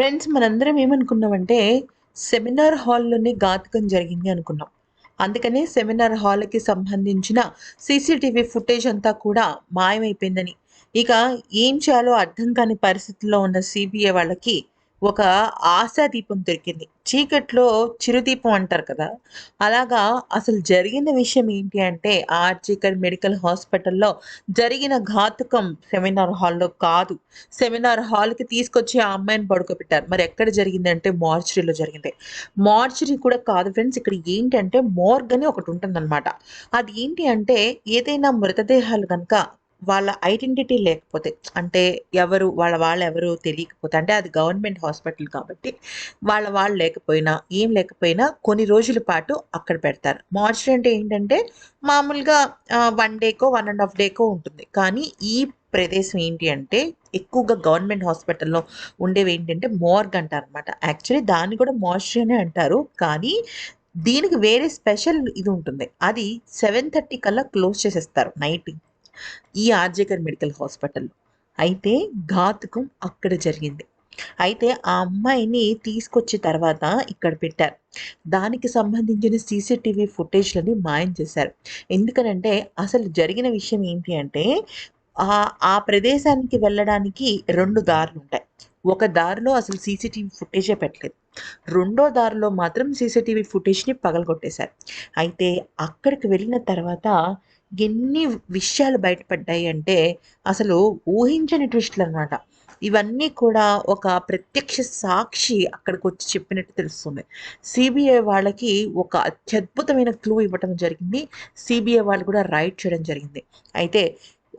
Friends మనందరం ఏమనుకున్నామంటే seminar హాల్లోనే ఘాతకం జరిగింది అనుకున్నాం. అందుకనే సెమినార్ హాల్కి సంబంధించిన సీసీటీవీ ఫుటేజ్ అంతా కూడా మాయమైపోయిందని. ఇక ఏం చేయాలో అర్థం కాని పరిస్థితుల్లో ఉన్న సిబిఐ వాళ్ళకి ఒక ఆశాదీపం దొరికింది. చీకట్లో చిరుదీపం అంటారు కదా అలాగా అసలు జరిగిన విషయం ఏంటి అంటే ఆర్జీకర్ మెడికల్ హాస్పిటల్లో జరిగిన ఘాతుకం సెమినార్ హాల్లో కాదు. సెమినార్ హాల్కి తీసుకొచ్చి ఆ అమ్మాయిని పడుకోబెట్టారు. మరి ఎక్కడ జరిగిందంటే మార్చరీలో జరిగింది. మార్చరీ కూడా కాదు ఫ్రెండ్స్ ఇక్కడ ఏంటంటే మోర్గ్ అని ఒకటి ఉంటుందన్నమాట. అది ఏంటి అంటే ఏదైనా మృతదేహాలు కనుక వాళ్ళ ఐడెంటిటీ లేకపోతే అంటే ఎవరు వాళ్ళ వాళ్ళు ఎవరు తెలియకపోతే అంటే అది గవర్నమెంట్ హాస్పిటల్ కాబట్టి వాళ్ళ వాళ్ళు లేకపోయినా ఏం లేకపోయినా కొన్ని రోజుల పాటు అక్కడ పెడతారు. మార్చరీ అంటే ఏంటంటే మామూలుగా వన్ డేకో వన్ అండ్ హాఫ్ డేకో ఉంటుంది. కానీ ఈ ప్రదేశం ఏంటి అంటే ఎక్కువగా గవర్నమెంట్ హాస్పిటల్లో ఉండేవి ఏంటంటే మోర్గ్ అంటారు అనమాట యాక్చువల్లీ దాన్ని కూడా మార్చరీ అనే అంటారు. కానీ దీనికి వేరే స్పెషల్ ఇది ఉంటుంది. అది సెవెన్ థర్టీ కల్లా క్లోజ్ చేసేస్తారు నైట్. ఈ ఆర్జేకర్ మెడికల్ హాస్పిటల్లో. అయితే ఘాతుకం అక్కడ జరిగింది. అయితే ఆ అమ్మాయిని తీసుకొచ్చిన తర్వాత ఇక్కడ పెట్టారు. దానికి సంబంధించిన సీసీటీవీ ఫుటేజ్లని మాయం చేశారు. ఎందుకనంటే అసలు జరిగిన విషయం ఏంటి అంటే ఆ ఆ ప్రదేశానికి వెళ్ళడానికి రెండు దారులు ఉంటాయి ఒక దారిలో అసలు సీసీటీవీ ఫుటేజే పెట్టలేదు. రెండో దారిలో మాత్రం సీసీటీవీ ఫుటేజ్ని పగలగొట్టేశారు. అయితే అక్కడికి వెళ్ళిన తర్వాత ఎన్ని విషయాలు బయటపడ్డాయి అంటే అసలు ఊహించని ట్విస్టులు అనమాట ఇవన్నీ కూడా ఒక ప్రత్యక్ష సాక్షి అక్కడికి వచ్చి చెప్పినట్టు తెలుస్తుంది. సిబిఐ వాళ్ళకి ఒక అత్యద్భుతమైన క్లూ ఇవ్వటం జరిగింది. సిబిఐ వాళ్ళు కూడా రైట్ చేయడం జరిగింది. అయితే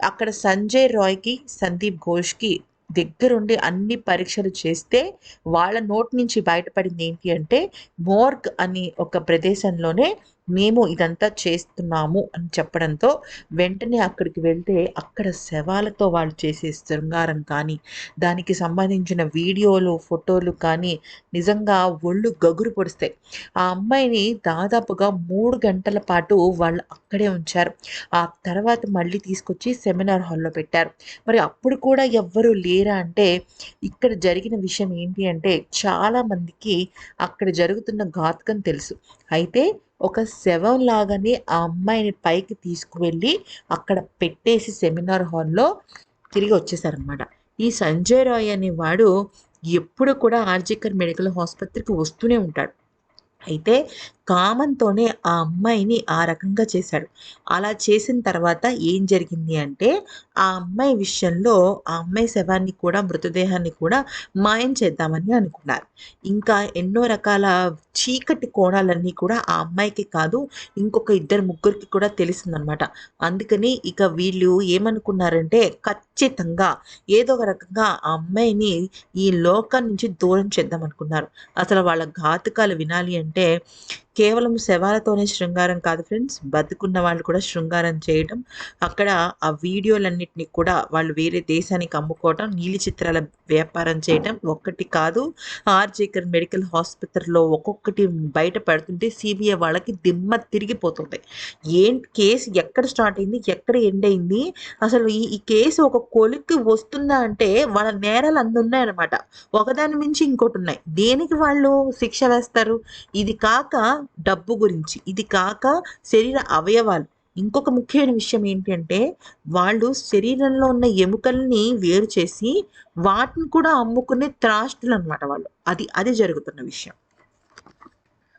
అక్కడ సంజయ్ రాయ్కి సందీప్ ఘోష్కి దగ్గరుండి అన్ని పరీక్షలు చేస్తే వాళ్ళ నోట్ నుంచి బయటపడింది ఏంటి అంటే మోర్గ్ అని ఒక ప్రదేశంలోనే మేము ఇదంతా చేస్తున్నాము అని చెప్పడంతో వెంటనే అక్కడికి వెళ్తే అక్కడ శవాలతో వాళ్ళు చేసే శృంగారం కానీ దానికి సంబంధించిన వీడియోలు ఫోటోలు కానీ నిజంగా ఒళ్ళు గగురు పొడిస్తాయి. ఆ అమ్మాయిని దాదాపుగా మూడు గంటల పాటు వాళ్ళు అక్కడే ఉంచారు. ఆ తర్వాత మళ్ళీ తీసుకొచ్చి సెమినార్ హాల్లో పెట్టారు. మరి అప్పుడు కూడా ఎవ్వరూ లేరా అంటే ఇక్కడ జరిగిన విషయం ఏంటి అంటే చాలామందికి అక్కడ జరుగుతున్న ఘాతకం తెలుసు. అయితే ఒక శవం లాగానే ఆ అమ్మాయిని పైకి తీసుకువెళ్ళి అక్కడ పెట్టేసి సెమినార్ హాల్లో తిరిగి వచ్చేసారనమాట ఈ సంజయ్ రాయ్ అనేవాడు ఎప్పుడు కూడా ఆర్జికర్ మెడికల్ ఆసుపత్రికి వస్తూనే ఉంటాడు. అయితే కామంతోనే ఆ అమ్మాయిని ఆ రకంగా చేశాడు. అలా చేసిన తర్వాత ఏం జరిగింది అంటే ఆ అమ్మాయి విషయంలో ఆ అమ్మాయి శవాన్ని కూడా మృతదేహాన్ని కూడా మాయం చేద్దామని అనుకున్నారు. ఇంకా ఎన్నో రకాల చీకటి కోణాలన్నీ కూడా ఆ అమ్మాయికి కాదు ఇంకొక ఇద్దరు ముగ్గురికి కూడా తెలిసిందనమాట. అందుకని ఇక వీళ్ళు ఏమనుకున్నారంటే ఖచ్చితంగా ఏదో ఒక రకంగా ఆ అమ్మాయిని ఈ లోకం నుంచి దూరం చేద్దాం అనుకున్నారు అసలు వాళ్ళ ఘాతుకాలు వినాలి అంటే కేవలం శవాలతోనే శృంగారం కాదు ఫ్రెండ్స్ బతుకున్న వాళ్ళు కూడా శృంగారం చేయడం అక్కడ ఆ వీడియోలన్నింటినీ కూడా వాళ్ళు వేరే దేశానికి అమ్ముకోవటం నీలి చిత్రాల వ్యాపారం చేయటం ఒక్కటి కాదు. ఆర్జేకర్ మెడికల్ హాస్పిటల్లో ఒక్కొక్కటి బయట పడుతుంటే సిబిఐ వాళ్ళకి దిమ్మ తిరిగిపోతుంది. ఏం కేసు ఎక్కడ స్టార్ట్ అయింది ఎక్కడ ఎండ్ అయింది? అసలు ఈ ఈ కేసు ఒక కొలిక్కి వస్తుందా అంటే వాళ్ళ నేరాలు అన్నీ ఉన్నాయన్నమాట. ఒకదాని మించి ఇంకోటి ఉన్నాయి. దేనికి వాళ్ళు శిక్ష వేస్తారు? ఇది కాక డబ్బు గురించి. ఇది కాక శరీర అవయవాలు. ఇంకొక ముఖ్యమైన విషయం ఏంటంటే వాళ్ళు శరీరంలో ఉన్న ఎముకల్ని వేరు చేసి వాటిని కూడా అమ్ముకునే త్రాష్టులు అనమాట వాళ్ళు. అది అది జరుగుతున్న విషయం.